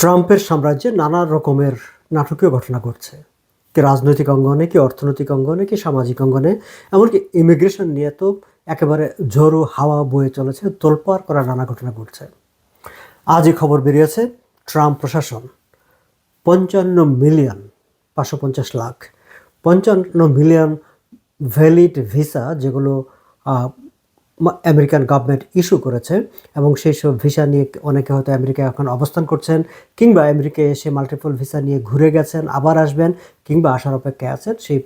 ট্রাম্পের সাম্রাজ্যে নানা রকমের নাটকীয় ঘটনা ঘটছে। কি রাজনৈতিক অঙ্গনে, কি অর্থনৈতিক অঙ্গনে, কি সামাজিক অঙ্গনে, এমনকি ইমিগ্রেশন নিয়ে তো একেবারে ঝোড়ো হাওয়া বয়ে চলেছে, তোলপাড় করা নানা ঘটনা ঘটছে। আজই খবর বেরিয়েছে ট্রাম্প প্রশাসন। পঞ্চান্ন মিলিয়ন, পাঁচশো পঞ্চাশ লাখ, পঞ্চান্ন মিলিয়ন ভ্যালিড ভিসা, যেগুলো আমেরিকান গভর্নমেন্ট ইস্যু করেছে এবং সেই সব ভিসা নিয়ে অনেকে হয়তো আমেরিকায় এখন অবস্থান করছেন কিংবা আমেরিকায় এসে মাল্টিপল ভিসা নিয়ে ঘুরে গেছেন, আবার আসবেন কিংবা আসার অপেক্ষায় আছেন। সেই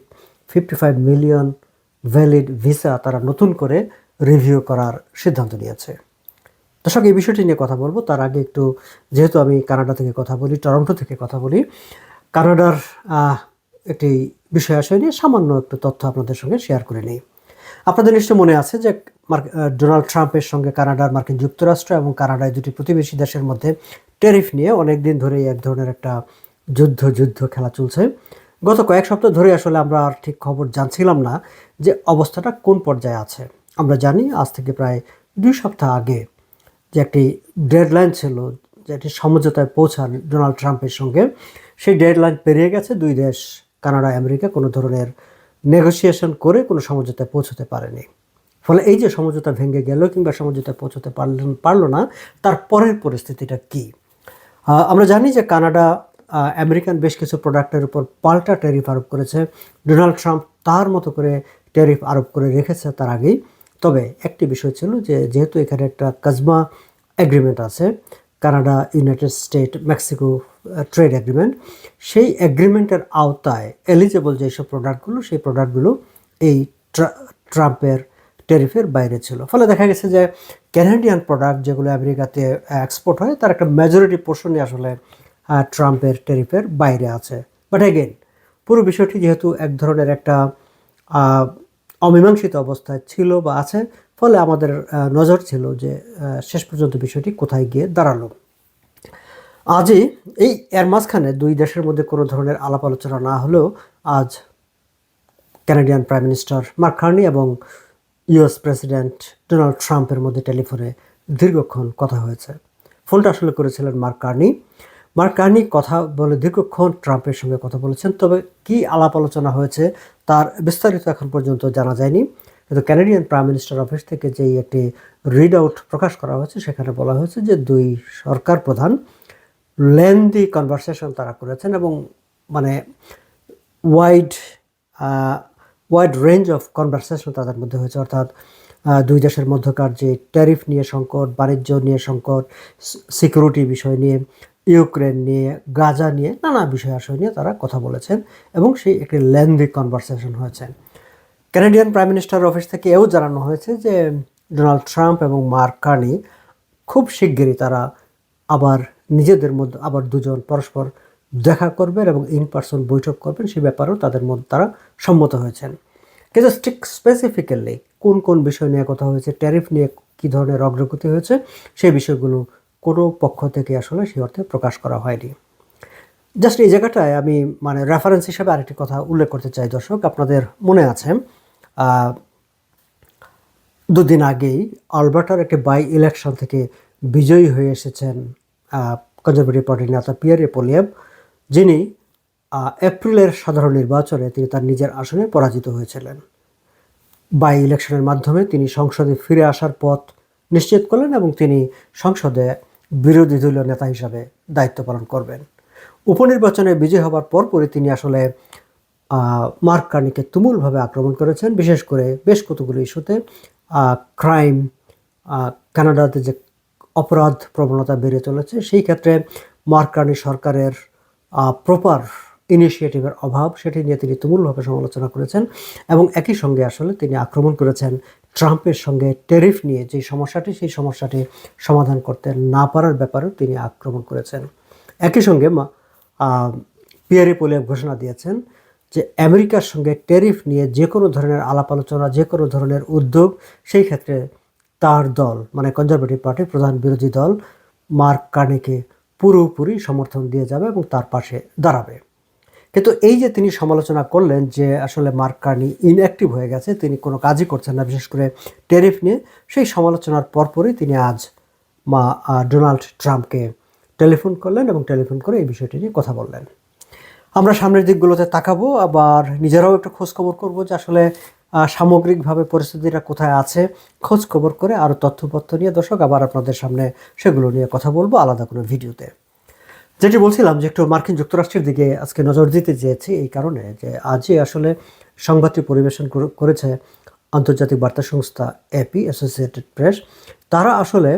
fifty five million valid visa তারা নতুন করে রিভিউ করার সিদ্ধান্ত নিয়েছে। দর্শক, এই বিষয়টি নিয়ে কথা বলব। তার আগে একটু, যেহেতু আমি কানাডা থেকে কথা বলি, টরন্টো থেকে কথা বলি, কানাডার একটি বিষয় আসে নিয়ে সামান্য একটু তথ্য আপনাদের সঙ্গে শেয়ার করে নিই। আপনাদের নিশ্চয় মনে আছে যে ডোনাল্ড ট্রাম্পের সঙ্গে কানাডার মার্কিন যুক্তরাষ্ট্র এবং কানাডায় দুটি প্রতিবেশী দেশের মধ্যে ট্যারিফ নিয়ে অনেক দিন ধরেই এক ধরনের একটা যুদ্ধ যুদ্ধ খেলা চলছে। গত কয়েক সপ্তাহ ধরে আসলে আমরা আর ঠিক খবর জানছিলাম না যে অবস্থাটা কোন পর্যায়ে আছে। আমরা জানি আজ থেকে প্রায় দুই সপ্তাহ আগে যে একটি ডেডলাইন ছিল, যে একটি সমঝোতায় পৌঁছান ডোনাল্ড ট্রাম্পের সঙ্গে। সেই ডেডলাইন পেরিয়ে গেছে, দুই দেশ, কানাডা, আমেরিকা কোনো ধরনের নেগোসিয়েশন করে কোনো সমঝোতায় পৌঁছতে পারেনি। ফলে এই যে সমঝোতা ভেঙে গেল কিংবা সমঝোতায় পৌঁছতে পারলেন পারল না, তার পরের পরিস্থিতিটা কী? আমরা জানি যে কানাডা আমেরিকান বেশ কিছু প্রোডাক্টের উপর পাল্টা ট্যারিফ আরোপ করেছে। ডোনাল্ড ট্রাম্প তার মতো করে ট্যারিফ আরোপ করে রেখেছে তার আগেই। তবে একটি বিষয় ছিল যে যেহেতু এখানে একটা কাজমা এগ্রিমেন্ট আছে, Canada, United State, Mexico trade agreement সেই এগ্রিমেন্টের আওতায় এলিজেবল যেসব প্রোডাক্টগুলো সেই প্রোডাক্টগুলো এই ট্রা- ট্রাম্পের ট্যারিফের বাইরে ছিল। ফলে দেখা গেছে যে ক্যানাডিয়ান প্রোডাক্ট যেগুলো আমেরিকাতে এক্সপোর্ট হয়, তার একটা মেজরিটি পোর্শনই আসলে ট্রাম্পের ট্যারিফের বাইরে আছে। বাট এগেন পুরো বিষয়টি যেহেতু এক ধরনের একটা অমীমাংসিত অবস্থায় ছিল বা আছে, ফলে আমাদের নজর ছিল যে শেষ পর্যন্ত বিষয়টি কোথায় গিয়ে দাঁড়াল। আজই এই এর মাঝখানে দুই দেশের মধ্যে কোনো ধরনের আলাপ আলোচনা না হলেও আজ ক্যানাডিয়ান প্রাইম মিনিস্টার মার্ক এবং ইউএস প্রেসিডেন্ট ডোনাল্ড ট্রাম্পের মধ্যে টেলিফোনে দীর্ঘক্ষণ কথা হয়েছে। ফোনটা আসলে করেছিলেন মার্ক কার্নি। মার্ক কার্নি কথা বলে দীর্ঘক্ষণ ট্রাম্পের সঙ্গে কথা বলেছেন, তবে কি আলাপ আলোচনা হয়েছে তার বিস্তারিত এখন পর্যন্ত জানা যায়নি। কিন্তু ক্যানাডিয়ান প্রাইম মিনিস্টার অফিস থেকে যেই একটি রিড আউট প্রকাশ করা হয়েছে, সেখানে বলা হয়েছে যে দুই সরকার প্রধান লেন্দি কনভারসেশন তারা করেছেন এবং মানে wide wide range of conversation তাদের মধ্যে হয়েছে। অর্থাৎ দুই দেশের মধ্যকার যে ট্যারিফ নিয়ে সংকট, বাণিজ্য নিয়ে সংকট সিকিউরিটি বিষয় নিয়ে, ইউক্রেন নিয়ে, গাজা নিয়ে নানা বিষয় আশয় নিয়ে তারা কথা বলেছেন এবং সেই একটি লেন্দি কনভারসেশন হয়েছে। কানাডিয়ান প্রাইম মিনিস্টার অফিস থেকে এও জানানো হয়েছে যে, ডোনাল্ড ট্রাম্প এবং মার্ক কার্নি খুব শিগগিরই তারা আবার নিজেদের মধ্যে, আবার দুজন পরস্পর দেখা করবেন এবং ইন পার্সন বৈঠক করবেন, সে ব্যাপারেও তাদের মধ্যে তারা সম্মত হয়েছেন। কিন্তু ঠিক স্পেসিফিক্যালি কোন কোন বিষয় নিয়ে কথা হয়েছে ট্যারিফ নিয়ে কী ধরনের অগ্রগতি হয়েছে সেই বিষয়গুলো কোনো পক্ষ থেকে আসলে সেই অর্থে প্রকাশ করা হয়নি। জাস্ট এই জায়গাটায় আমি মানে রেফারেন্স হিসাবে আরেকটি কথা উল্লেখ করতে চাই দর্শক, আপনাদের মনে আছে দুদিন আগেই আলবার্টার একটি বাই ইলেকশন থেকে বিজয়ী হয়ে এসেছেন কনজারভেটিভ পার্টির নেতা পিয়ারে পোলিয়েভ যিনি এপ্রিলের সাধারণ নির্বাচনে তিনি তার নিজের আসনে পরাজিত হয়েছিলেন। বাই ইলেকশনের মাধ্যমে তিনি সংসদে ফিরে আসার পথ নিশ্চিত করলেন এবং তিনি সংসদে বিরোধী দলীয় নেতা হিসাবে দায়িত্ব পালন করবেন। উপনির্বাচনে বিজয় হবার পরপরই তিনি আসলে মার্ক কার্নিকে তুমুলভাবে আক্রমণ করেছেন। বিশেষ করে বেশ কতগুলো ইস্যুতে ক্রাইম কানাডাতে যে অপরাধ প্রবণতা বেড়ে চলেছে, সেই ক্ষেত্রে মার্ক কার্নি সরকারের প্রপার ইনিশিয়েটিভের অভাব, সেটি নিয়ে তিনি তুমুলভাবে সমালোচনা করেছেন এবং একই সঙ্গে আসলে তিনি আক্রমণ করেছেন ট্রাম্পের সঙ্গে টেরিফ নিয়ে। যে সমস্যাটি, সেই সমস্যাটি সমাধান করতে না পারার ব্যাপারেও তিনি আক্রমণ করেছেন। একই সঙ্গে পিয়ারে পোলিয়াভ ঘোষণা দিয়েছেন যে আমেরিকার সঙ্গে ট্যারিফ নিয়ে যে কোনো ধরনের আলাপ আলোচনা, যে কোনো ধরনের উদ্যোগ, সেই ক্ষেত্রে তার দল মানে কনজারভেটিভ পার্টির প্রধান বিরোধী দল, মার্ক কার্নিকে পুরোপুরি সমর্থন দিয়ে যাবে এবং তার পাশে দাঁড়াবে। কিন্তু এই যে তিনি সমালোচনা করলেন যে আসলে মার্ক কার্নি ইনঅ্যাক্টিভ হয়ে গেছে, তিনি কোনো কাজই করছেন না, বিশেষ করে ট্যারিফ নিয়ে, সেই সমালোচনার পরপরই তিনি আজ মা ডোনাল্ড ট্রাম্পকে টেলিফোন করলেন এবং টেলিফোন করে এই বিষয়টি নিয়ে কথা বললেন। আমরা সামনের দিকগুলোতে তাকাবো, আবার নিজেরাও একটু খোঁজখবর করব যে আসলে সামগ্রিকভাবে পরিস্থিতিটা কোথায় আছে, খোঁজ খবর করে আরও তথ্যপত্র নিয়ে দর্শক, আবার আপনাদের সামনে সেগুলো নিয়ে কথা বলব আলাদা কোনো ভিডিওতে। যেটি বলছিলাম যে একটু মার্কিন যুক্তরাষ্ট্রের দিকে আজকে নজর দিতে চেয়েছি এই কারণে যে আজই আসলে সংবাদটি পরিবেশন করেছে আন্তর্জাতিক বার্তা সংস্থা এপি অ্যাসোসিয়েটেড প্রেস তারা আসলে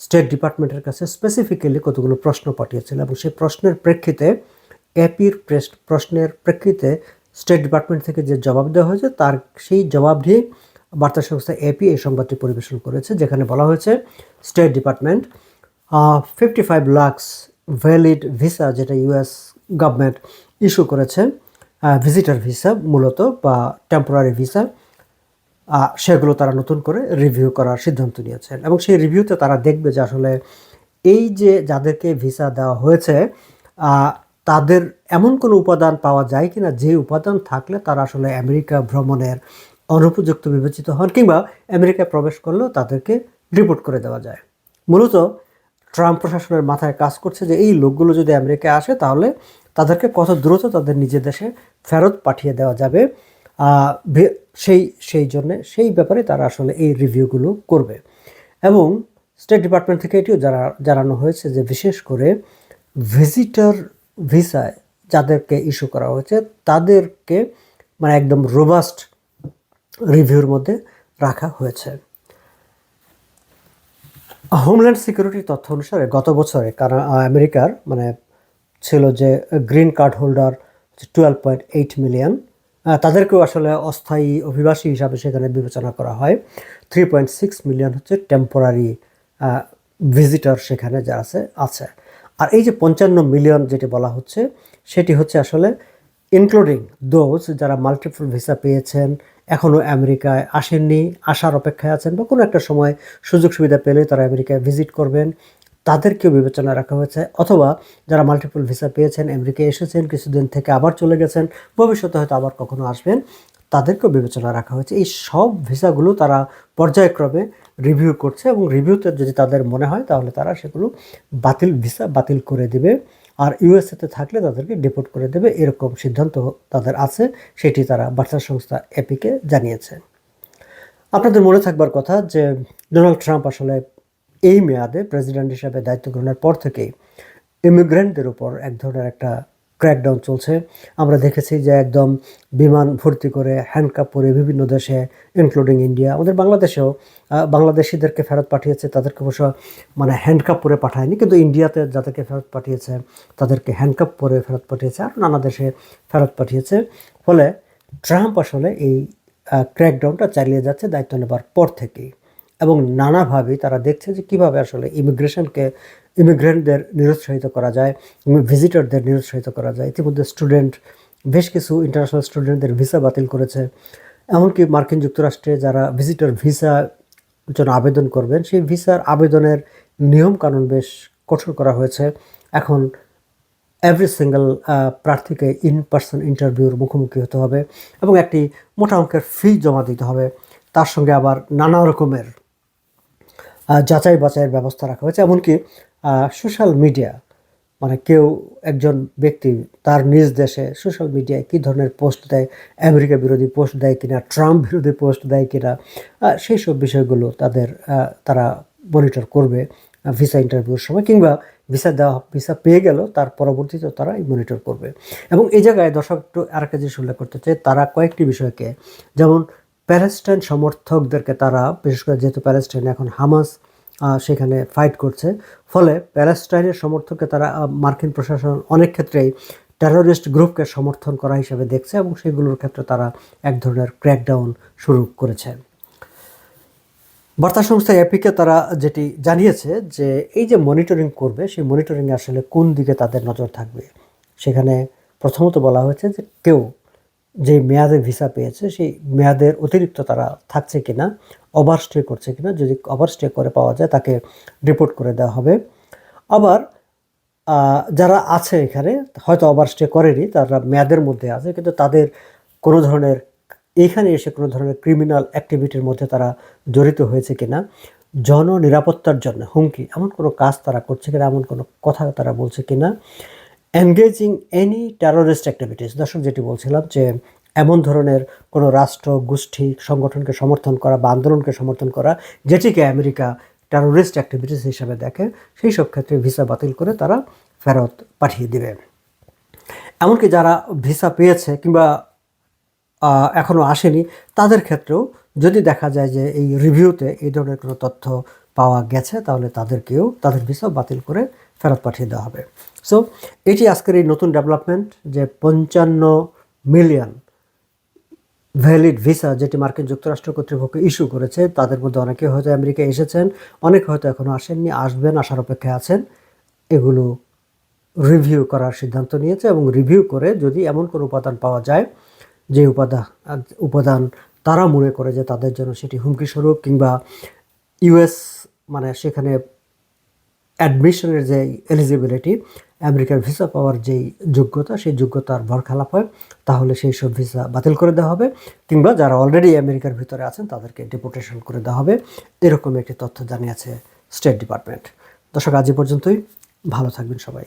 স্টেট ডিপার্টমেন্টের কাছে স্পেসিফিক্যালি কতগুলো প্রশ্ন পাঠিয়েছিল এবং সেই প্রশ্নের প্রেক্ষিতে এপির প্রেস, প্রশ্নের প্রেক্ষিতে স্টেট ডিপার্টমেন্ট থেকে যে জবাব দেওয়া হয়েছে, তার সেই জবাব দিয়ে বার্তা সংস্থা এপি এই সংবাদটি পরিবেশন করেছে, যেখানে বলা হয়েছে, state department fifty five lakhs valid visa যেটা ইউএস গভর্নমেন্ট ইস্যু করেছে ভিজিটার ভিসা মূলত বা টেম্পোরারি ভিসা সেগুলো তারা নতুন করে রিভিউ করার সিদ্ধান্ত নিয়েছেন। এবং সেই রিভিউতে তারা দেখবে যে আসলে এই যে যাদেরকে ভিসা দেওয়া হয়েছে তাদের এমন কোনো উপাদান পাওয়া যায় কিনা, যে উপাদান থাকলে তারা আসলে আমেরিকা ভ্রমণের অনুপযুক্ত বিবেচিত হন কিংবা আমেরিকায় প্রবেশ করলেও তাদেরকে রিপোর্ট করে দেওয়া যায়। মূলত ট্রাম্প প্রশাসনের মাথায় কাজ করছে যে এই লোকগুলো যদি আমেরিকায় আসে তাহলে তাদেরকে কত দ্রুত তাদের নিজের দেশে ফেরত পাঠিয়ে দেওয়া যাবে সেই সেই জন্যে সেই ব্যাপারে তারা আসলে এই রিভিউগুলো করবে। এবং স্টেট ডিপার্টমেন্ট থেকে এটিও জানা, জানানো হয়েছে যে বিশেষ করে ভিজিটর ভিসায় যাদেরকে ইস্যু করা হয়েছে, তাদেরকে মানে একদম রোবাস্ট রিভিউর মধ্যে রাখা হয়েছে। হোমল্যান্ড সিকিউরিটি তথ্য অনুসারে গত বছরে আমেরিকার মানে ছিল যে green card holder twelve point eight million তাদেরকেও আসলে অস্থায়ী অভিবাসী হিসাবে সেখানে বিবেচনা করা হয়। থ্রি পয়েন্ট সিক্স মিলিয়ন হচ্ছে টেম্পোরারি ভিজিটর সেখানে যা আছে আছে। আর এই যে পঞ্চান্ন মিলিয়ন যেটি বলা হচ্ছে, সেটি হচ্ছে আসলে ইনক্লুডিং দোজ যারা মাল্টিপল ভিসা পেয়েছেন এখনও আমেরিকায় আসেননি, আসার অপেক্ষায় আছেন, বা কোনো একটা সময় সুযোগ সুবিধা পেলে তারা আমেরিকায় ভিজিট করবেন, তাদেরকেও বিবেচনা রাখা হয়েছে। অথবা যারা মাল্টিপল ভিসা পেয়েছেন, আমেরিকায় এসেছেন, কিছুদিন থেকে আবার চলে গেছেন, ভবিষ্যতে হয়তো আবার কখনো আসবেন, তাদেরকেও বিবেচনা রাখা হয়েছে। এই সব ভিসাগুলো তারা পর্যায়ক্রমে রিভিউ করছে এবং রিভিউতে যদি তাদের মনে হয়, তাহলে তারা সেগুলো বাতিল ভিসা বাতিল করে দেবে। আর ইউএসএতে থাকলে তাদেরকে ডিপোর্ট করে দেবে। এরকম সিদ্ধান্ত তাদের আছে, সেটি তারা বার্তা সংস্থা এপিকে জানিয়েছে। আপনাদের মনে থাকবার কথা যে ডোনাল্ড ট্রাম্প আসলে এই মেয়াদে প্রেসিডেন্ট হিসাবে দায়িত্ব গ্রহণের পর থেকেই ইমিগ্রেন্টদের উপর এক ধরনের একটা ক্র্যাকডাউন চলছে। আমরা দেখেছি যে একদম বিমান ভর্তি করে হ্যান্ডকাপ পরে বিভিন্ন দেশে ইনক্লুডিং ইন্ডিয়া আমাদের বাংলাদেশেও বাংলাদেশিদেরকে ফেরত পাঠিয়েছে, তাদেরকে অবশ্য মানে হ্যান্ডকাপ পরে পাঠায়নি, কিন্তু ইন্ডিয়াতে যাদেরকে ফেরত পাঠিয়েছে, তাদেরকে হ্যান্ডকাপ পরে ফেরত পাঠিয়েছে আর নানা দেশে ফেরত পাঠিয়েছে। ফলে ট্রাম্প আসলে এই ক্র্যাকডাউনটা চালিয়ে যাচ্ছে দায়িত্ব নেবার পর থেকেই। এবং নানাভাবেই তারা দেখছে যে কীভাবে আসলে ইমিগ্রেশনকে ইমিগ্রেন্টদের নিরুৎসাহিত করা যায় ভিজিটরদের নিরুৎসাহিত করা যায়। ইতিমধ্যে স্টুডেন্ট বেশ কিছু ইন্টারন্যাশনাল স্টুডেন্টদের ভিসা বাতিল করেছে। এমনকি মার্কিন যুক্তরাষ্ট্রে যারা ভিজিটর ভিসা জন্য আবেদন করবেন, সেই ভিসার আবেদনের নিয়মকানুন বেশ কঠোর করা হয়েছে। এখন এভরি সিঙ্গেল প্রার্থীকে ইন পার্সন ইন্টারভিউর মুখোমুখি হতে হবে এবং একটি মোটা অঙ্কের ফি জমা দিতে হবে। তার সঙ্গে আবার নানা রকমের যাচাই বাছাইয়ের ব্যবস্থা রাখা হয়েছে। এমনকি সোশ্যাল মিডিয়া মানে কেউ একজন ব্যক্তি তার নিজ দেশে সোশ্যাল মিডিয়ায় কী ধরনের পোস্ট দেয়, আমেরিকা বিরোধী পোস্ট দেয় কিনা ট্রাম্প বিরোধী পোস্ট দেয় কিনা সেই সব বিষয়গুলো তাদের তারা মনিটর করবে ভিসা ইন্টারভিউর সময় কিংবা ভিসা দেওয়া ভিসা পেয়ে গেল, তার পরবর্তীতে তারা মনিটর করবে। এবং এই জায়গায় দর্শক একটু আরেকটা জিনিস উল্লেখ করতে চাই, তারা কয়েকটি বিষয়কে, যেমন প্যালেস্টাইন সমর্থকদেরকে তারা, বিশেষ করে যেহেতু প্যালেস্টাইন এখন হামাস সেখানে ফাইট করছে। ফলে প্যালেস্টাইনের সমর্থককে তারা মার্কিন প্রশাসন অনেক ক্ষেত্রেই টেররিস্ট গ্রুপকে সমর্থন করা হিসেবে দেখছে এবং সেগুলোর ক্ষেত্রে তারা এক ধরনের ক্র্যাকডাউন শুরু করেছে। বার্তা সংস্থা এপিকে তারা যেটি জানিয়েছে যে, এই যে মনিটরিং করবে, সেই মনিটরিংয়ে আসলে কোন দিকে তাদের নজর থাকবে? সেখানে প্রথমত বলা হয়েছে যে কেউ যে মেয়াদে ভিসা পেয়েছে, সেই মেয়াদের অতিরিক্ত তারা থাকছে কিনা, ওভার স্টে করছে কিনা, যদি ওভার স্টে করে পাওয়া যায়, তাকে রিপোর্ট করে দেওয়া হবে। আবার যারা আছে এখানে, হয়তো ওভার স্টে করেনি, তারা মেয়াদের মধ্যে আছে, কিন্তু তাদের কোনো ধরনের এইখানে এসে কোনো ধরনের ক্রিমিনাল অ্যাক্টিভিটির মধ্যে তারা জড়িত হয়েছে কিনা, জননিরাপত্তার জন্য হুমকি, এমন কোনো কাজ তারা করছে কিনা, এমন কোনো কথা তারা বলছে কিনা এনগেজিং এনি টেরোরিস্ট অ্যাক্টিভিটিস দর্শক যেটি বলছিলাম যে এমন ধরনের কোনো রাষ্ট্র গোষ্ঠী সংগঠনকে সমর্থন করা বা আন্দোলনকে সমর্থন করা যেটিকে আমেরিকা টেরোরিস্ট অ্যাক্টিভিটিস হিসাবে দেখে সেই সব ক্ষেত্রে ভিসা বাতিল করে তারা ফেরত পাঠিয়ে দেবে। এমনকি যারা ভিসা পেয়েছে কিংবা আহ, এখনও আসেনি তাদের ক্ষেত্রেও যদি দেখা যায় যে এই রিভিউতে এই ধরনের কোনো তথ্য পাওয়া গেছে তাহলে তাদেরকেও তাদের ভিসা বাতিল করে ফেরত পাঠিয়ে দেওয়া হবে। সো এটি আজকের এই নতুন ডেভেলপমেন্ট যে পঞ্চান্ন মিলিয়ন ভ্যালিড ভিসা যেটি মার্কিন যুক্তরাষ্ট্র কর্তৃপক্ষ ইস্যু করেছে, তাদের মধ্যে অনেকে হয়তো আমেরিকায় এসেছেন, অনেকে হয়তো এখনও আসেননি, আসবেন আসার অপেক্ষায় আছেন। এগুলো রিভিউ করার সিদ্ধান্ত নিয়েছে এবং রিভিউ করে যদি এমন কোনো উপাদান পাওয়া যায়, যে উপাদান উপাদান তারা মনে করে যে তাদের জন্য সেটি হুমকি স্বরূপ কিংবা ইউএস মানে সেখানে অ্যাডমিশনের যে এলিজিবিলিটি আমেরিকার ভিসা পাওয়ার যেই যোগ্যতা, সেই যোগ্যতার ভরখালাপ হয়, তাহলে সেই সব ভিসা বাতিল করে দেওয়া হবে। কিংবা যারা অলরেডি আমেরিকার ভিতরে আছেন, তাদেরকে ডিপোর্টেশন করে দেওয়া হবে। এরকম একটি তথ্য জানিয়েছে স্টেট ডিপার্টমেন্ট দর্শক, আজ পর্যন্তই। ভালো থাকবেন সবাই।